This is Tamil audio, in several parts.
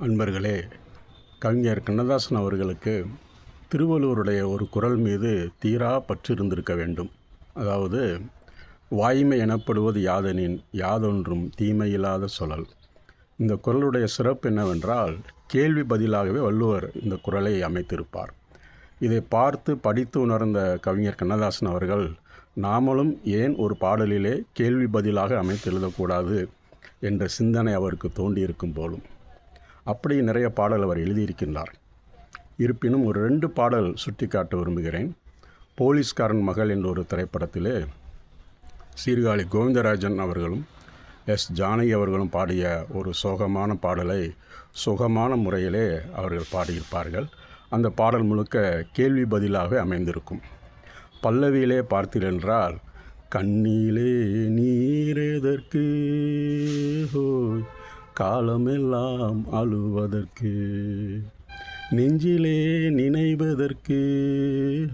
அன்பர்களே கவிஞர் கண்ணதாசன் அவர்களுக்கு திருவள்ளுவருடைய ஒரு குரல் மீது தீரா பற்று இருந்திருக்க வேண்டும். அதாவது வாய்மை எனப்படுவது யாதனின் யாதொன்றும் தீமையில்லாத சொல்லல். இந்த குரலுடைய சிறப்பு என்னவென்றால் கேள்வி பதிலாகவே வள்ளுவர் இந்த குரலை அமைத்திருப்பார். இதை பார்த்து படித்து உணர்ந்த கவிஞர் கண்ணதாசன் அவர்கள் நாமளும் ஏன் ஒரு பாடலிலே கேள்வி பதிலாக அமைத்து எழுதக்கூடாது? என்ற சிந்தனை அவருக்கு தோண்டியிருக்கும் போலும். அப்படி நிறைய பாடல் அவர் எழுதியிருக்கின்றார். இருப்பினும் ஒரு ரெண்டு பாடல் சுட்டிக்காட்ட விரும்புகிறேன். போலீஸ்காரன் மகள் என்ற ஒரு திரைப்படத்திலே சீர்காழி கோவிந்தராஜன் அவர்களும் எஸ். ஜானகி அவர்களும் பாடிய ஒரு சோகமான பாடலை சுகமான முறையிலே அவர்கள் பாடியிருப்பார்கள். அந்த பாடல் முழுக்க கேள்வி பதிலாக அமைந்திருக்கும். பல்லவியிலே பார்த்தீர் என்றால் கண்ணிலே நீரெதற்கு ஹோய் காலமெல்லாம் அழுவதற்கு நெஞ்சிலே நினைவதற்கு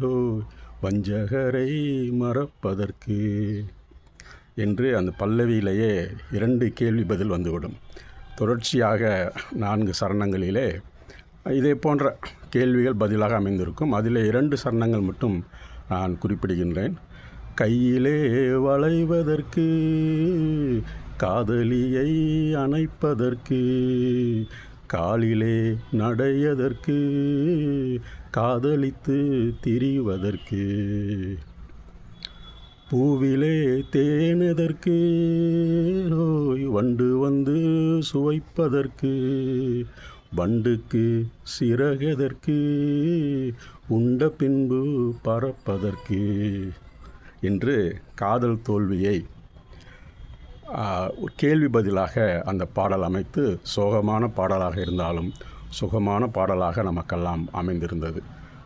ஓ வஞ்சகரை மறப்பதற்கு என்று அந்த பல்லவியிலேயே இரண்டு கேள்வி பதில் வந்துவிடும். தொடர்ச்சியாக நான்கு சரணங்களிலே இதே போன்ற கேள்விகள் பதிலாக அமைந்திருக்கும். அதில் இரண்டு சரணங்கள் மட்டும் நான் குறிப்பிடுகின்றேன். கையிலே வளைவதற்கு காதலியை அணைப்பதற்கு காலிலே நடையதற்கு காதலித்து திரிவதற்கு பூவிலே தேனதற்கு வண்டு வந்து சுவைப்பதற்கு வண்டுக்கு சிறகதற்கு உண்ட பின்பு பறப்பதற்கு என்று காதல் தோல்வியை கேள்வி பதிலாக அந்த பாடல் அமைத்து சோகமான பாடலாக இருந்தாலும் சுகமான பாடலாக நமக்கெல்லாம் அமைந்திருந்தது.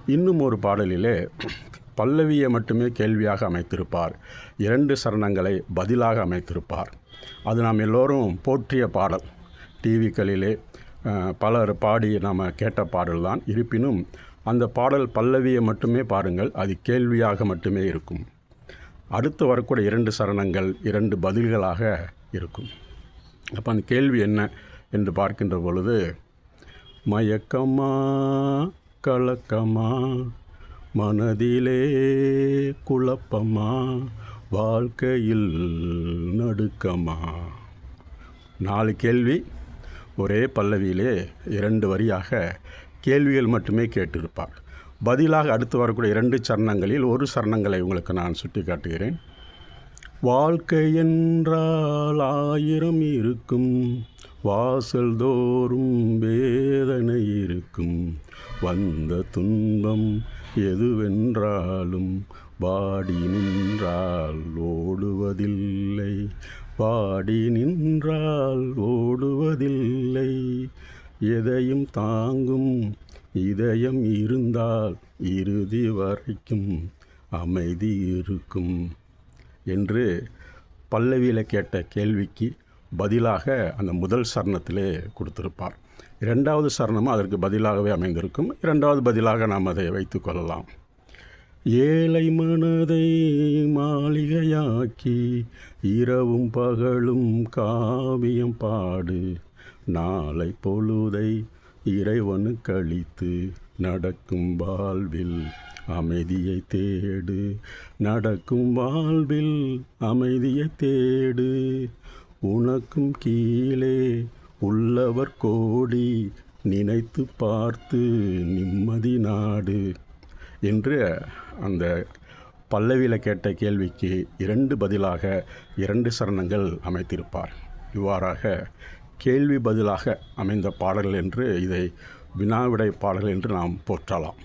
இன்னும் ஒரு பாடலிலே பல்லவியை மட்டுமே கேள்வியாக அமைத்திருப்பார். இரண்டு சரணங்களை பதிலாக அமைத்திருப்பார். அது நாம் எல்லோரும் போற்றிய பாடல். டிவிக்களிலே பலர் பாடி நாம் கேட்ட பாடல்தான். இருப்பினும் அந்த பாடல் பல்லவியை மட்டுமே பாருங்கள் அது கேள்வியாக மட்டுமே இருக்கும். அடுத்து வரக்கூடிய இரண்டு சரணங்கள் இரண்டு பதில்களாக இருக்கும். அப்போ அந்த கேள்வி என்ன என்று பார்க்கின்ற பொழுது மயக்கமா கலக்கமா மனதிலே குழப்பமா வாழ்க்கையில் நடுக்கமா? நாலு கேள்வி. ஒரே பல்லவியிலே இரண்டு வரியாக கேள்விகள் மட்டுமே கேட்டிருப்பார் பதிலாக அடுத்து வரக்கூடிய இரண்டு சரணங்களில் ஒரு சரணங்களை உங்களுக்கு நான் சுட்டி காட்டுகிறேன் வாழ்க்கை என்றால் ஆயிரம் இருக்கும் வாசல் தோறும் வேதனை இருக்கும். வந்த துன்பம் எதுவென்றாலும் பாடி நின்றால் ஓடுவதில்லை பாடி நின்றால் ஓடுவதில்லை. எதையும் தாங்கும் இதயம் இருந்தால் இறுதி வரைக்கும் அமைதி இருக்கும் என்று பல்லவியில் கேட்ட கேள்விக்கு பதிலாக அந்த முதல் சரணத்திலே கொடுத்திருப்பார். இரண்டாவது சரணமும் அதற்கு பதிலாகவே அமைந்திருக்கும். இரண்டாவது பதிலாக நாம் அதை வைத்துக்கொள்ளலாம் ஏழை மனதை மாளிகையாக்கி இரவும் பகலும் காவியம் பாடு. நாளை பொழுதை இறைவனுக்கு அளித்து நடக்கும் வாழ்வில் அமைதியை தேடு. நடக்கும் வாழ்வில் அமைதியை தேடு. உனக்கும் கீழே உள்ளவர் கோடி நினைத்து பார்த்து நிம்மதி நாடு என்று அந்த பல்லவியில் கேட்ட கேள்விக்கு இரண்டு பதிலாக இரண்டு சரணங்கள் அமைத்திருப்பார். இவ்வாறாக கேள்வி பதிலாக அமைந்த பாடல் என்று இதை வினாவிடை பாடல் என்று நாம் போற்றலாம்.